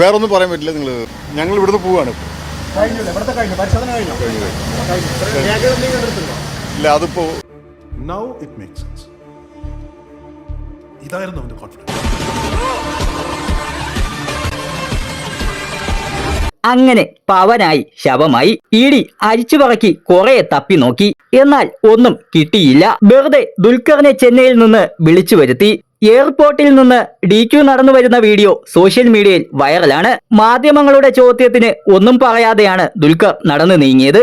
വേറൊന്നും പറയാൻ പറ്റില്ല. നിങ്ങൾ ഞങ്ങൾ ഇവിടുന്ന് പോവാണ്? ഇല്ല അതിപ്പോ നൗ ഇറ്റ് മേക്സ് സെൻസ് ഇതായിരുന്നു അവന്റെ കോൺഫിഡൻസ് അങ്ങനെ പവനായി ശവമായി ഇടി അരിച്ചുപറക്കി കുറെ തപ്പി നോക്കി. എന്നാൽ ഒന്നും കിട്ടിയില്ല. വെറുതെ ദുൽഖറിനെ ചെന്നൈയിൽ നിന്ന് വിളിച്ചു വരുത്തി. എയർപോർട്ടിൽ നിന്ന് ഡി ക്യു നടന്നു വരുന്ന വീഡിയോ സോഷ്യൽ മീഡിയയിൽ വൈറലാണ്. മാധ്യമങ്ങളുടെ ചോദ്യത്തിന് ഒന്നും പറയാതെയാണ് ദുൽഖർ നടന്നു നീങ്ങിയത്.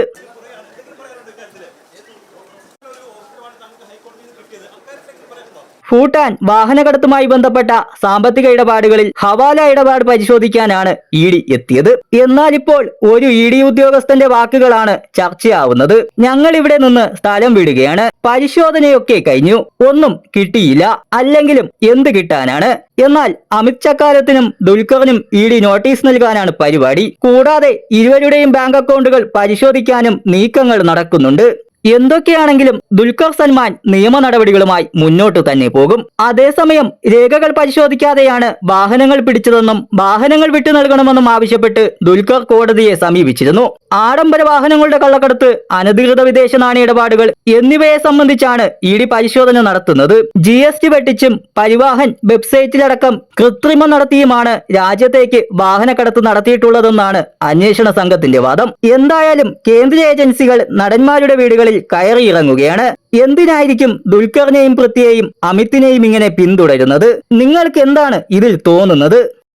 ഭൂട്ടാൻ വാഹനകടത്തുമായി ബന്ധപ്പെട്ട സാമ്പത്തിക ഇടപാടുകളിൽ ഹവാല ഇടപാട് പരിശോധിക്കാനാണ് ഇ ഡി എത്തിയത്. എന്നാൽ ഇപ്പോൾ ഒരു ഇ ഡി ഉദ്യോഗസ്ഥന്റെ വാക്കുകളാണ് ചർച്ചയാവുന്നത്. ഞങ്ങൾ ഇവിടെ നിന്ന് സ്ഥലം വിടുകയാണ്. പരിശോധനയൊക്കെ കഴിഞ്ഞു. ഒന്നും കിട്ടിയില്ല. അല്ലെങ്കിലും എന്ത് കിട്ടാനാണ്? എന്നാൽ അമിത് ചക്കാലത്തിനും ദുൽഖറിനും ഇ ഡി നോട്ടീസ് നൽകാനാണ് പരിപാടി. കൂടാതെ ഇരുവരുടെയും ബാങ്ക് അക്കൗണ്ടുകൾ പരിശോധിക്കാനും നീക്കങ്ങൾ നടക്കുന്നുണ്ട്. എന്തൊക്കെയാണെങ്കിലും ദുൽഖർ സൽമാൻ നിയമ നടപടികളുമായി മുന്നോട്ട് തന്നെ പോകും. അതേസമയം രേഖകൾ പരിശോധിക്കാതെയാണ് വാഹനങ്ങൾ പിടിച്ചതെന്നും വാഹനങ്ങൾ വിട്ടു നൽകണമെന്നും ആവശ്യപ്പെട്ട് ദുൽഖർ കോടതിയെ സമീപിച്ചിരുന്നു. ആഡംബര വാഹനങ്ങളുടെ കള്ളക്കടത്ത് അനധികൃത വിദേശ നാണയ ഇടപാടുകൾ എന്നിവയെ സംബന്ധിച്ചാണ് ഇ ഡി പരിശോധന നടത്തുന്നത്. ജി എസ് ടി വെട്ടിച്ചും പരിവാഹൻ വെബ്സൈറ്റിലടക്കം കൃത്രിമം നടത്തിയുമാണ് രാജ്യത്തേക്ക് വാഹനക്കടത്ത് നടത്തിയിട്ടുള്ളതെന്നാണ് അന്വേഷണ സംഘത്തിന്റെ വാദം. എന്തായാലും കേന്ദ്ര ഏജൻസികൾ നടന്മാരുടെ വീടുകളിൽ കയറിയിറങ്ങുകയാണ്. എന്തിനായിരിക്കും ദുൽഖറിനെയും പൃഥ്വിയെയും അമിത്തിനെയും ഇങ്ങനെ പിന്തുടരുന്നത്? നിങ്ങൾക്ക് എന്താണ് ഇതിൽ തോന്നുന്നത്?